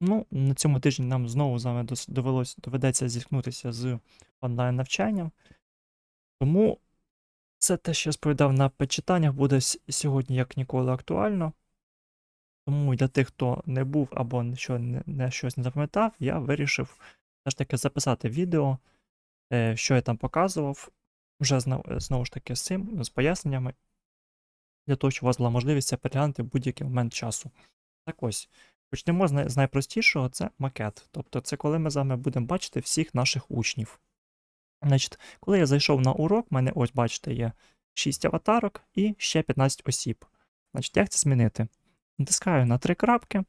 Ну, на цьому тижні нам знову з вами довелось, доведеться зіткнутися з онлайн-навчанням. Тому це те, що я розповідав на почитаннях, буде сьогодні як ніколи актуально. Тому для тих, хто не був або що не, не щось не запам'ятав, я вирішив все ж таки записати відео, е, що я там показував, вже знову, знову ж таки з цим, з поясненнями, для того, щоб у вас була можливість це переглянути в будь-який момент часу. Так ось, почнемо з, най- з найпростішого, це макет. Тобто це коли ми з вами будемо бачити всіх наших учнів. Значить, коли я зайшов на урок, в мене ось, бачите, є 6 аватарок і ще 15 осіб. Значить, як це змінити? Натискаю на три крапки,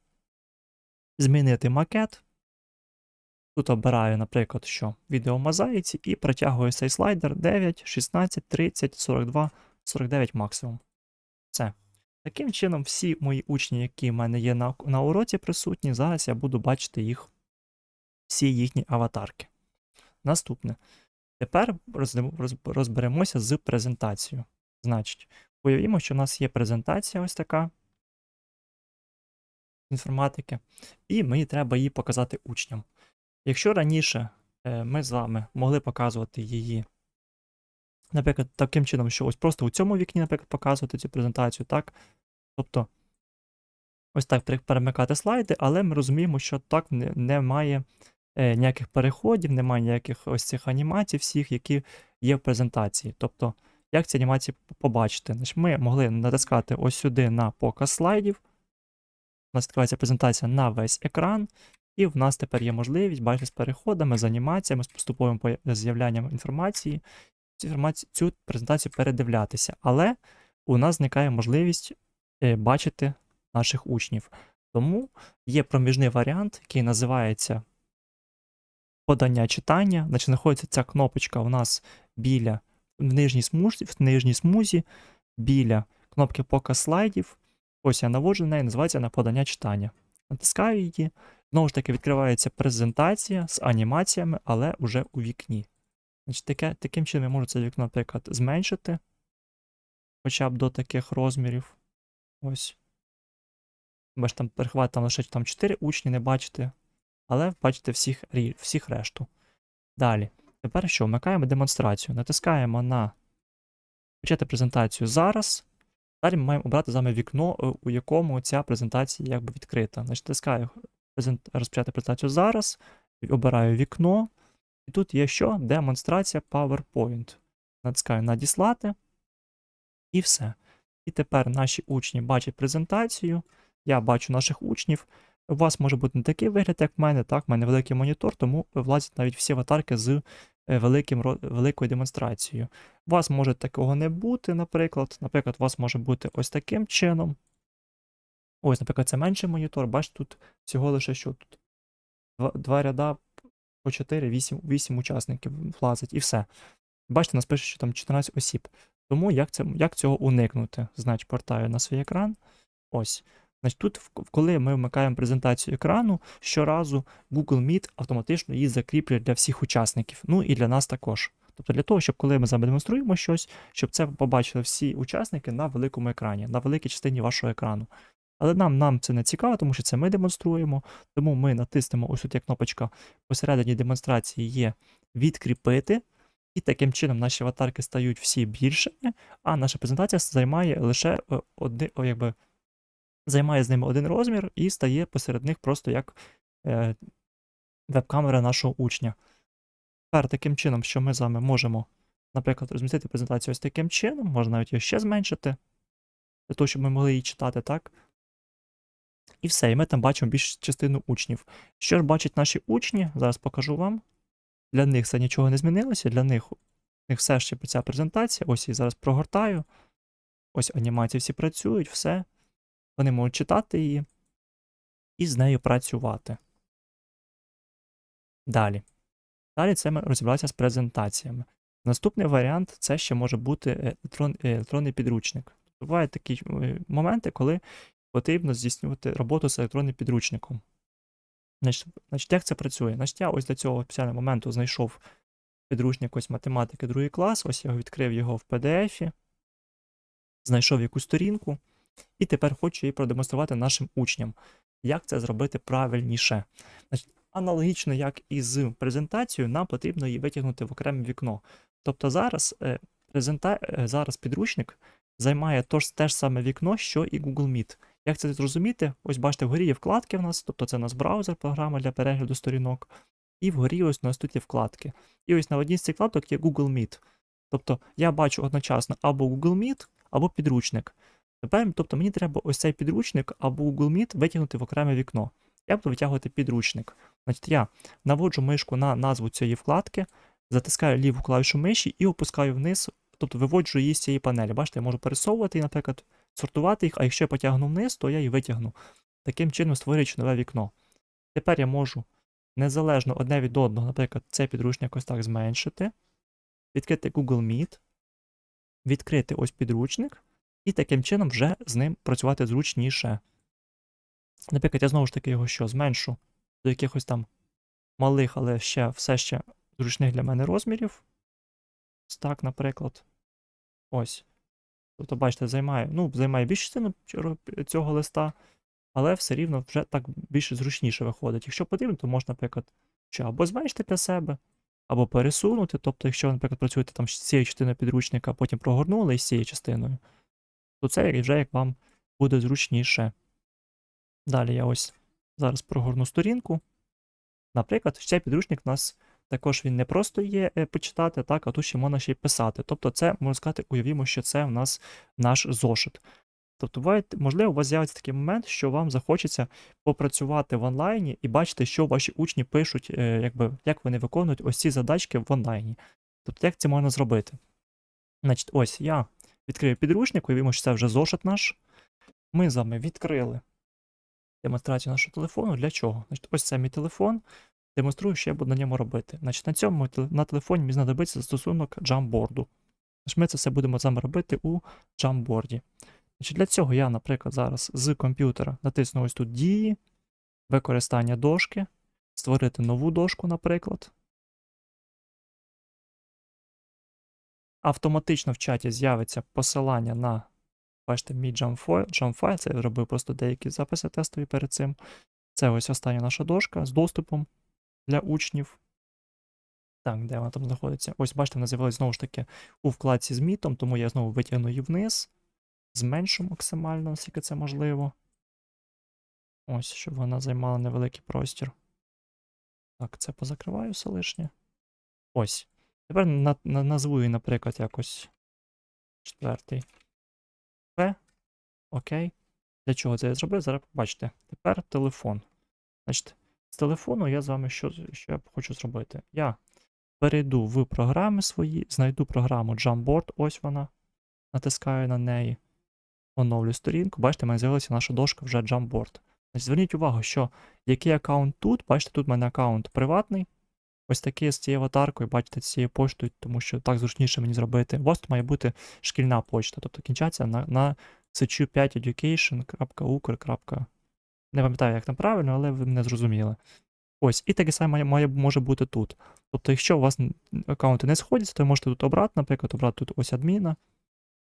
змінити макет. Тут обираю, наприклад, що відео в мозаїці, і протягую цей слайдер 9, 16, 30, 42, 49 максимум. Все. Таким чином, всі мої учні, які в мене є на, на уроці присутні, зараз я буду бачити їх, всі їхні аватарки. Наступне. Тепер розберемося з презентацією. Значить, уявімо, що в нас є презентація ось така інформатики, і мені треба її показати учням. Якщо раніше е, ми з вами могли показувати її, наприклад, таким чином, що ось просто у цьому вікні, наприклад, показувати цю презентацію, так? Тобто, ось так перемикати слайди, але ми розуміємо, що так немає е, ніяких переходів, немає ніяких ось цих анімацій, всіх, які є в презентації. Тобто, як ці анімації побачити? Значить, ми могли натискати ось сюди на показ слайдів. У нас відкривається презентація на весь екран, і в нас тепер є можливість бачити з переходами, з анімаціями, з поступовим з'являнням інформації, цю, презентацію передивлятися. Але у нас зникає можливість е, бачити наших учнів. Тому є проміжний варіант, який називається подання читання. Значить, знаходиться ця кнопочка у нас біля в нижній смузі, в нижній смузі біля кнопки показ слайдів. Ось я наводжу на неї, називається на подання читання. Натискаю її. Знову ж таки, відкривається презентація з анімаціями, але вже у вікні. Таке, таким чином я можу це вікно, наприклад, зменшити хоча б до таких розмірів. Ось. Бачите, там перехват там лише там 4 учні, не бачите, але бачите всіх, всіх решту. Далі. Тепер що? Вмикаємо демонстрацію. Натискаємо на почати презентацію зараз. Далі ми маємо обрати з вами вікно, е, у якому ця презентація якби відкрита. Значить, натискаю презент... розпочати презентацію зараз, обираю вікно, і тут є що? Демонстрація PowerPoint. Натискаю надіслати, і все. І тепер наші учні бачать презентацію. Я бачу наших учнів. У вас може бути не такий вигляд, як в мене, так, в мене великий монітор, тому влазять навіть всі аватарки з е, великим, великою демонстрацією. У вас може такого не бути, наприклад. Наприклад, у вас може бути ось таким чином. Ось, наприклад, це менший монітор, бачите, тут всього лише що тут. Два, два ряда по 4, 8, 8 учасників влазить і все. Бачите, нас пише, що там 14 осіб. Тому як, це, як цього уникнути? Значить, портаю на свій екран. Ось. Значить, тут, коли ми вмикаємо презентацію екрану, щоразу Google Meet автоматично її закріплює для всіх учасників, ну і для нас також. Тобто для того, щоб коли ми демонструємо щось, щоб це побачили всі учасники на великому екрані, на великій частині вашого екрану. Але нам, нам це не цікаво, тому що це ми демонструємо, тому ми натиснемо ось тут є кнопочка посередині демонстрації є відкріпити, і таким чином наші аватарки стають всі більшими, а наша презентація займає лише е, одни, о, якби, займає з ними один розмір і стає посеред них просто як е, веб-камера нашого учня. Тепер таким чином, що ми з вами можемо, наприклад, розмістити презентацію ось таким чином, можна навіть її ще зменшити, для того, щоб ми могли її читати, так? І все, і ми там бачимо більшу частину учнів. Що ж бачать наші учні, зараз покажу вам. Для них це нічого не змінилося, для них, них все ще ця презентація. Ось її зараз прогортаю. Ось анімації всі працюють, все. Вони можуть читати її і з нею працювати. Далі. Далі це ми розібралися з презентаціями. Наступний варіант це ще може бути е, електрон, е, електронний підручник. Бувають такі е, моменти, коли потрібно здійснювати роботу з електронним підручником. Значить, як це працює? Значить, я ось для цього спеціального моменту знайшов підручник ось математики другий клас, ось я відкрив його в PDF, знайшов якусь сторінку, і тепер хочу її продемонструвати нашим учням. як це зробити правильніше. Значить, аналогічно, як і з презентацією, нам потрібно її витягнути в окреме вікно. Тобто зараз, е, презента... е, зараз підручник займає то ж, те ж саме вікно, що і Google Meet. Як це зрозуміти? Ось бачите, вгорі є вкладки в нас, тобто це у нас браузер, програма для перегляду сторінок. І вгорі ось у нас тут є вкладки. І ось на одній з цих вкладок є Google Meet. Тобто я бачу одночасно або Google Meet, або підручник. Тепер, тобто мені треба ось цей підручник або Google Meet витягнути в окреме вікно. Я буду витягувати підручник. Значить, я наводжу мишку на назву цієї вкладки, затискаю ліву клавішу миші і опускаю вниз, тобто виводжу її з цієї панелі. Бачите, я можу пересовувати наприклад, сортувати їх, а якщо я потягну вниз, то я її витягну. Таким чином створюючи нове вікно. Тепер я можу незалежно одне від одного, наприклад, цей підручник ось так зменшити, відкрити Google Meet, відкрити ось підручник, і таким чином вже з ним працювати зручніше. Наприклад, я знову ж таки його що зменшу до якихось там малих, але ще все ще зручних для мене розмірів. Так, наприклад. Ось. Тобто, бачите, займає, ну, займає більшу частину цього листа, але все рівно вже так більш зручніше виходить. Якщо потрібно, то можна, наприклад, що або зменшити для себе, або пересунути. Тобто, якщо наприклад, працюєте там з цією частиною підручника, а потім прогорнули із цією частиною, то це вже як вам буде зручніше. Далі я ось зараз прогорну сторінку. Наприклад, цей підручник у нас також він не просто є е, почитати, так, а тут ще можна ще й писати. Тобто, це, можна сказати, уявімо, що це в нас наш зошит. Тобто, буває, можливо, у вас з'явиться такий момент, що вам захочеться попрацювати в онлайні і бачити, що ваші учні пишуть, е, якби, як вони виконують ось ці задачки в онлайні. Тобто, як це можна зробити? Значить, ось я відкрию підручник, уявімо, що це вже зошит наш. Ми з вами відкрили демонстрацію нашого телефону. Для чого? Значить, ось це мій телефон. Демонструю, що я буду на ньому робити. Значить, на цьому на телефоні мені знадобиться застосунок. Значить, ми це все будемо з вами робити у Jamboard. Значить, для цього я, наприклад, зараз з комп'ютера натисну ось тут дії, використання дошки, створити нову дошку, наприклад. Автоматично в чаті з'явиться посилання на, бачите, мій. Jamfile, це я робив просто деякі записи тестові перед цим. Це ось остання наша дошка з доступом для учнів. Так, де вона там знаходиться? Ось, бачите, вона з'явилася знову ж таки у вкладці з мітом, тому я знову витягну її вниз, зменшу максимально, наскільки це можливо. Ось, щоб вона займала невеликий простір. Так, це позакриваю все лишнє. Ось. Тепер на, на, назву її, наприклад, якось четвертий. П. Окей. Для чого це я зробив? Зараз побачите. Тепер телефон. Значить, з телефону я з вами що, що я хочу зробити? Я перейду в програми свої, знайду програму Jamboard, ось вона. Натискаю на неї. Оновлю сторінку. Бачите, в мене з'явилася наша дошка вже Jamboard. Зверніть увагу, що який аккаунт тут, бачите, тут в мене аккаунт приватний. Ось такий з цією аватаркою, бачите, цією поштою, тому що так зручніше мені зробити. У вас тут має бути шкільна почта, тобто кінчаться на, на sichu5education.ukr. Не пам'ятаю, як там правильно, але ви мене зрозуміли. Ось, і таке саме має, може бути тут. Тобто, якщо у вас аккаунти не сходяться, то ви можете тут обрати, наприклад, обрати тут ось адміна,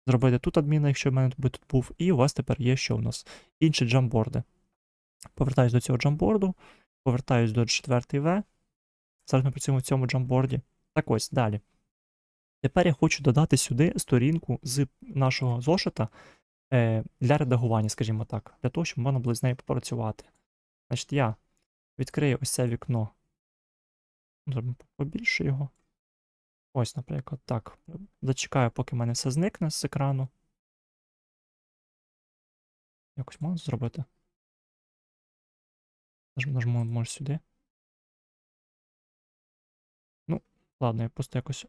зробити тут адміна, якщо в мене би тут був, і у вас тепер є що в нас? Інші джамборди. Повертаюсь до цього джамборду, повертаюсь до 4 В. Зараз ми працюємо в цьому джамборді. Так ось, далі. Тепер я хочу додати сюди сторінку з нашого зошита е, для редагування, скажімо так, для того, щоб можна було з нею попрацювати. Значить, я відкрию ось це вікно. Зробимо побільше його. Ось, наприклад, так. Зачекаю, поки в мене все зникне з екрану. Якось можна зробити? Нажму, може, сюди. Ну, ладно, я просто якось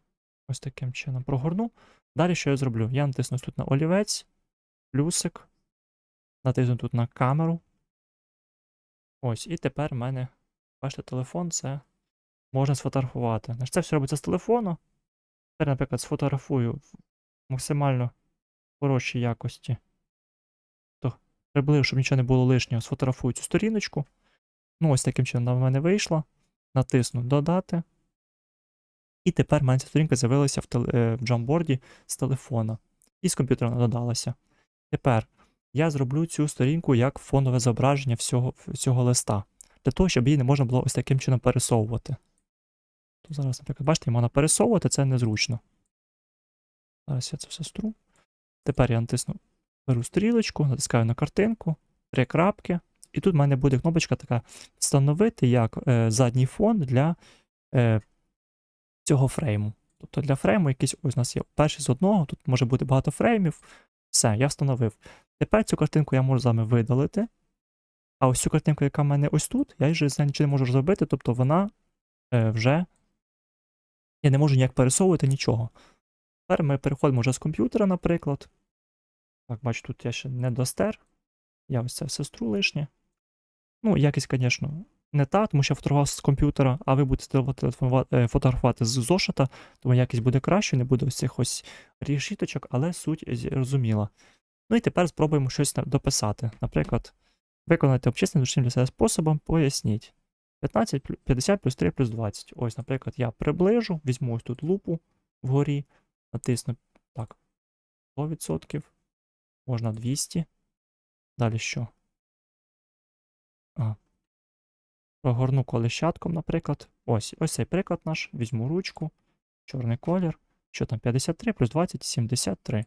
ось таким чином прогорну. Далі що я зроблю? Я натисну тут на олівець, плюсик, натисну тут на камеру. Ось, і тепер в мене, бачите, телефон це можна сфотографувати. Це все робиться з телефону. Тепер, наприклад, сфотографую в максимально хорошій якості. То приблизно, щоб нічого не було лишнього, сфотографую цю сторіночку. Ну, ось таким чином вона в мене вийшла. Натисну додати. І тепер в мене ця сторінка з'явилася в, теле- е, в джамборді з телефона. І з комп'ютера додалася. Тепер я зроблю цю сторінку як фонове зображення всього, всього листа. Для того, щоб її не можна було ось таким чином пересовувати. То зараз, наприклад, бачите, можна пересовувати, це незручно. Зараз я це все стру. Тепер я натисну, беру стрілочку, натискаю на картинку, три крапки. І тут в мене буде кнопочка така встановити як е, задній фон для е, цього фрейму. Тобто для фрейму якийсь ось у нас є перший з одного, тут може бути багато фреймів. Все, я встановив. Тепер цю картинку я можу з вами видалити. А ось цю картинку, яка в мене ось тут, я вже нічого не можу зробити, тобто вона е, вже. Я не можу ніяк пересовувати нічого. Тепер ми переходимо вже з комп'ютера, наприклад. Так, бачу, тут я ще не достер. Я ось це все стру лишнє. Ну, якість, звісно, не та, тому що фотографував з комп'ютера, а ви будете е, фотографувати з зошита, тому якість буде краще, не буде ось цих ось рішіточок, але суть зрозуміла. Ну і тепер спробуємо щось дописати. Наприклад, виконати обчислення зручним для себе способом, поясніть. 15, 50 плюс 3 плюс 20. Ось, наприклад, я приближу, візьму ось тут лупу вгорі, натисну так, 100%, можна 200. Далі що? А. Прогорну колещатком, наприклад. Ось, ось цей приклад наш. Візьму ручку, чорний колір. Що там? 53 плюс 20, 73.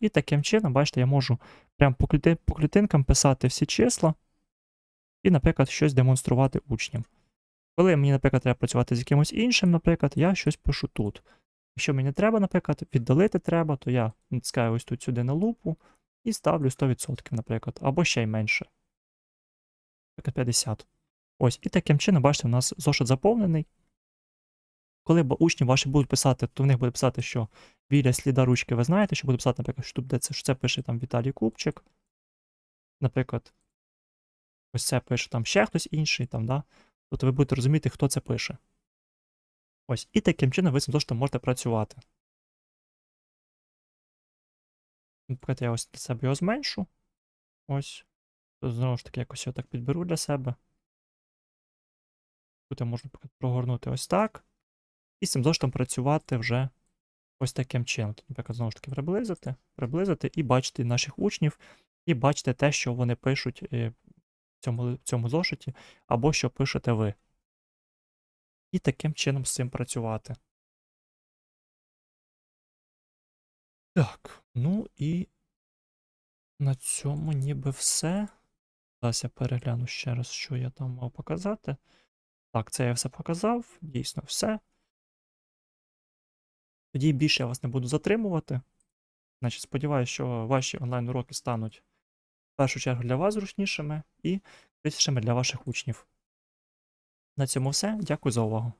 І таким чином, бачите, я можу прям по, кліти- по клітинкам писати всі числа і, наприклад, щось демонструвати учням. Коли мені, наприклад, треба працювати з якимось іншим, наприклад, я щось пишу тут. Якщо мені треба, наприклад, віддалити треба, то я натискаю ось тут сюди на лупу і ставлю 100%, наприклад, або ще й менше. Наприклад, 50. Ось, і таким чином, бачите, у нас зошит заповнений. Коли учні ваші будуть писати, то в них буде писати, що біля сліда ручки ви знаєте, що буде писати, наприклад, що тут де це, що це пише там Віталій Купчик. Наприклад, ось це пише там ще хтось інший, там, да? Тобто ви будете розуміти, хто це пише. Ось, і таким чином ви з цим можете працювати. Наприклад, я ось для себе його зменшу. Ось. Знову ж таки якось його так підберу для себе. Тут я можу, прогорнути ось так. І з цим зошитом працювати вже ось таким чином. Тут, наприклад, знову ж таки приблизити, приблизити і бачити наших учнів, і бачити те, що вони пишуть е, в цьому, в цьому зошиті, або що пишете ви. І таким чином з цим працювати. Так, ну і на цьому ніби все. Зараз я перегляну ще раз, що я там мав показати. Так, це я все показав, дійсно все. Тоді більше я вас не буду затримувати. Значить, сподіваюся, що ваші онлайн-уроки стануть в першу чергу для вас зручнішими і простішими для ваших учнів. На цьому все. Дякую за увагу.